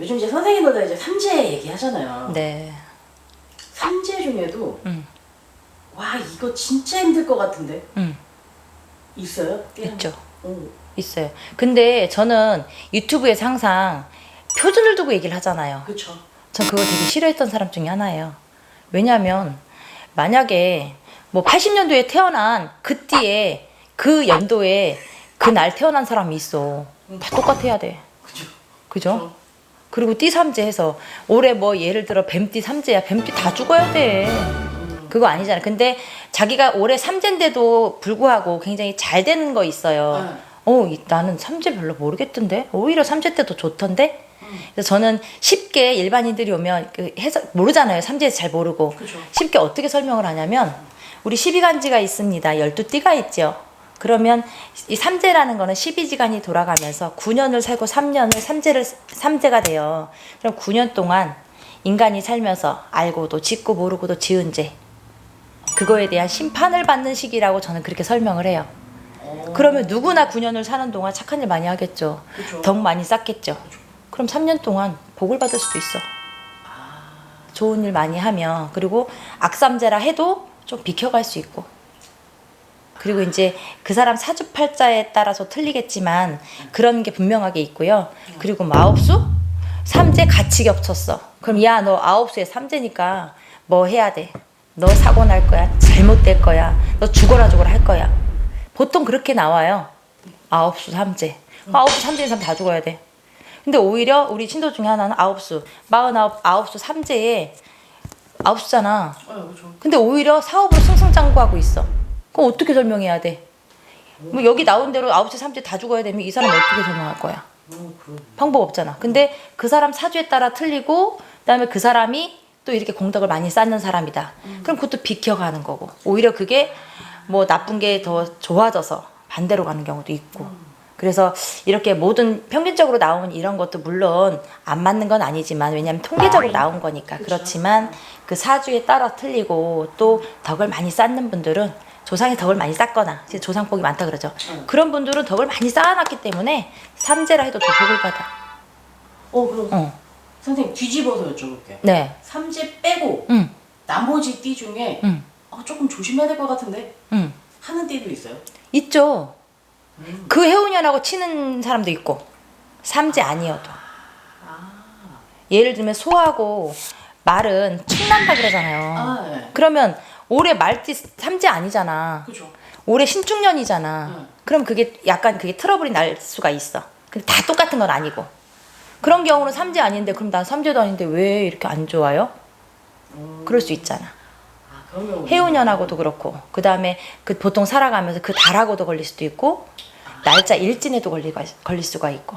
요즘 이제 선생님들도 이제 삼재 얘기하잖아요. 네. 삼재 중에도 음. 와 이거 진짜 힘들 것 같은데 음. 있어요? 있죠. 어. 있어요. 근데 저는 유튜브에서 항상 표준을 두고 얘기를 하잖아요. 그쵸. 전 그거 되게 싫어했던 사람 중에 하나예요. 왜냐하면 만약에 뭐 80년도에 태어난 그띠에 그 연도에 그 날 태어난 사람이 있어. 다 똑같아야 돼. 그죠. 그죠? 그리고 띠 삼재 해서 올해 뭐 예를 들어 뱀띠 삼재야. 뱀띠 다 죽어야 돼. 그거 아니잖아. 근데 자기가 올해 삼재인데도 불구하고 굉장히 잘 되는 거 있어요. 네. 어, 이- 나는 삼재 별로 모르겠던데? 오히려 삼재 때도 좋던데? 그래서 저는 쉽게 일반인들이 오면 그 해석 모르잖아요. 삼재에서 잘 모르고. 그죠. 쉽게 어떻게 설명을 하냐면 우리 12간지가 있습니다. 12띠가 있죠. 그러면 이 삼재라는 거는 12지간이 돌아가면서 9년을 살고 3년을 삼재를 삼재가 돼요. 그럼 9년 동안 인간이 살면서 알고도 짓고 모르고도 지은 죄 그거에 대한 심판을 받는 시기라고 저는 그렇게 설명을 해요. 어. 그러면 누구나 9년을 사는 동안 착한 일 많이 하겠죠. 덕 많이 쌓겠죠. 그럼 3년 동안 복을 받을 수도 있어. 좋은 일 많이 하면 그리고 악삼재라 해도 좀 비켜갈 수 있고 그리고 이제 그 사람 사주팔자에 따라서 틀리겠지만 그런 게 분명하게 있고요. 그리고 마법수 삼재 같이 겹쳤어. 그럼 야 너 아홉수에 삼재니까 뭐 해야 돼? 너 사고 날 거야. 잘못될 거야. 너 죽어라 죽어라 할 거야. 보통 그렇게 나와요. 아홉수 삼재. 아홉수 삼재인 사람 다 죽어야 돼. 근데 오히려 우리 신도 중에 하나는 아홉수, 마흔아홉 아홉수 삼재에 아홉수잖아. 어, 그죠. 근데 오히려 사업을 승승장구하고 있어. 그럼 어떻게 설명해야 돼? 뭐 여기 나온 대로 아홉 시 삼재 다 죽어야 되면 이 사람 어떻게 설명할 거야? 방법 없잖아. 근데 그 사람 사주에 따라 틀리고 그다음에 그 사람이 또 이렇게 공덕을 많이 쌓는 사람이다. 그럼 그것도 비켜가는 거고. 오히려 그게 뭐 나쁜 게 더 좋아져서 반대로 가는 경우도 있고. 그래서 이렇게 모든 평균적으로 나오는 이런 것도 물론 안 맞는 건 아니지만 왜냐하면 통계적으로 나온 거니까 그렇지만 그 사주에 따라 틀리고 또 덕을 많이 쌓는 분들은 조상의 덕을 많이 쌓거나 조상복이 많다 그러죠. 응. 그런 분들은 덕을 많이 쌓아놨기 때문에 삼재라 해도 더 복을 받아. 어, 그럼 어. 선생님 뒤집어서 여쭤볼게요. 네. 삼재 빼고 응. 나머지 띠 중에 응. 어, 조금 조심해야 될 것 같은데 응. 하는 띠도 있어요. 있죠. 음. 그 해운년하고 치는 사람도 있고 삼재 아니어도. 아, 예를 들면 소하고 말은 충난다 그러잖아요. 아, 네. 그러면 올해 말띠 삼재 아니잖아. 그죠. 올해 신축년이잖아. 응. 그럼 그게 약간 그게 트러블이 날 수가 있어. 근데 다 똑같은 건 아니고. 그런 경우는 삼재 아닌데 그럼 난 삼재도 아닌데 왜 이렇게 안 좋아요? 음. 그럴 수 있잖아. 아. 해운년하고도 그렇고 그 다음에 그 보통 살아가면서 그 달하고도 걸릴 수도 있고 날짜 일진에도 걸리, 걸릴 수가 있고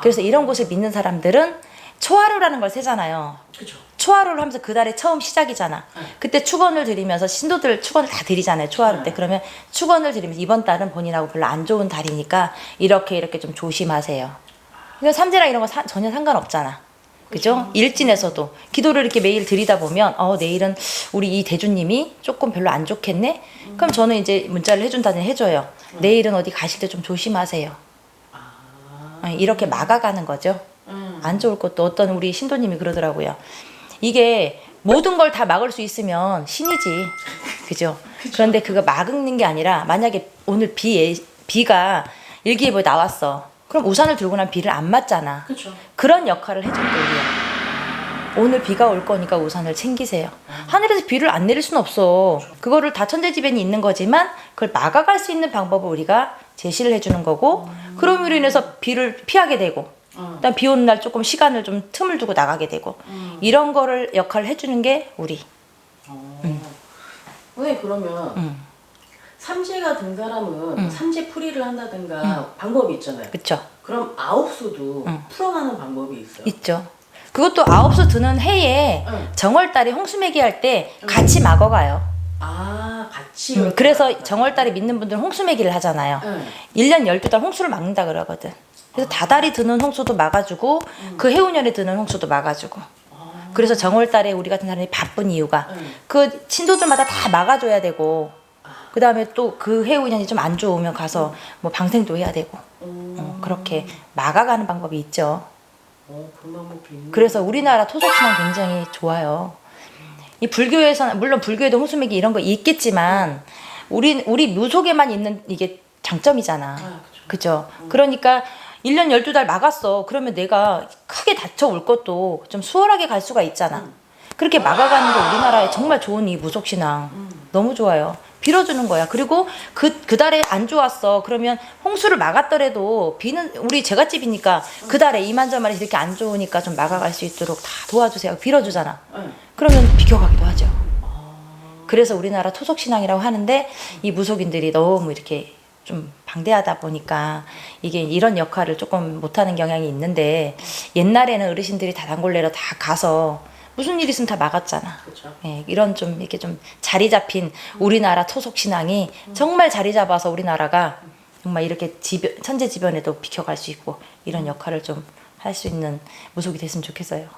그래서 이런 곳을 믿는 사람들은 초하루라는 걸 세잖아요 그죠. 초하루를 하면서 그 달의 처음 시작이잖아 네. 그때 축원을 드리면서 신도들 축원을 다 드리잖아요 초하루 때 네. 그러면 축원을 드리면서 이번 달은 본인하고 별로 안 좋은 달이니까 이렇게 이렇게 좀 조심하세요 이거 삼재랑 이런 거 사- 전혀 상관없잖아 그죠? 일진에서도 기도를 이렇게 매일 드리다 보면 어 내일은 우리 이 대주님이 조금 별로 안 좋겠네. 그럼 저는 이제 문자를 해준다는 해줘요. 내일은 어디 가실 때 좀 조심하세요. 아, 어, 이렇게 막아가는 거죠. 음. 안 좋을 것도 어떤 우리 신도님이 그러더라고요. 이게 모든 걸 다 막을 수 있으면 신이지. 그죠? 그런데 그거 막는 게 아니라 만약에 오늘 비, 예- 비가 일기예보에 나왔어. 그럼 우산을 들고 난 비를 안 맞잖아. 그죠. 그런 역할을 해준 거예요. 오늘 비가 올 거니까 우산을 챙기세요. 하늘에서 비를 안 내릴 수는 없어. 그거를 다 천재지변이 있는 거지만 그걸 막아갈 수 있는 방법을 우리가 제시를 해주는 거고 그럼으로 인해서 비를 피하게 되고 어. 일단 비 오는 날 조금 시간을 좀 틈을 두고 나가게 되고 음. 이런 거를 역할을 해주는 게 우리. 어. 선생님 그러면 음. 삼재가 든 사람은 음. 삼재 풀이를 한다든가 방법이 있잖아요. 그쵸? 그럼 아홉 수도 음. 풀어가는 방법이 있어요. 있죠. 그것도 아홉수 드는 해에 응. 정월달에 홍수매기 할 때 같이 막아가요. 아 같이. 음, 그래서 정월달에 믿는 분들은 홍수매기를 하잖아요. 응. 1년 12달 홍수를 막는다 그러거든. 그래서 다달이 드는 홍수도 막아주고 그 해운년에 드는 홍수도 막아주고. 그래서 정월달에 우리 같은 사람이 바쁜 이유가 응. 그 신도들마다 다 막아줘야 되고 그 다음에 또 그 해운년이 좀 안 좋으면 가서 뭐 방생도 해야 되고 음. 어, 그렇게 막아가는 방법이 있죠. 어. 그래서 우리나라 토속신앙 굉장히 좋아요. 이 불교에서는 물론 불교에도 홍수맥이 이런 거 있겠지만 우리 우리 무속에만 있는 이게 장점이잖아. 아. 그죠? 그러니까 1년 12달 막았어. 그러면 내가 크게 다쳐 올 것도 좀 수월하게 갈 수가 있잖아. 그렇게 막아가는 게 우리나라의 정말 좋은 이 무속신앙. 너무 좋아요. 빌어주는 거야. 그리고 그, 그 달에 안 좋았어. 그러면 홍수를 막았더라도 비는 우리 제갓집이니까 그 달에 이만저만이 이렇게 안 좋으니까 좀 막아갈 수 있도록 다 도와주세요. 빌어주잖아. 응. 그러면 비켜가기도 하죠. 그래서 우리나라 토속신앙이라고 하는데 이 무속인들이 너무 이렇게 좀 방대하다 보니까 이게 이런 역할을 조금 못하는 경향이 있는데 옛날에는 어르신들이 다단골레로 다 가서 무슨 일 있으면 다 막았잖아. 그렇죠. 예, 이런 좀 이렇게 좀 자리 잡힌 우리나라 토속 신앙이 정말 자리 잡아서 우리나라가 정말 이렇게 지변, 천재지변에도 비켜갈 수 있고 이런 역할을 좀 할 수 있는 무속이 됐으면 좋겠어요.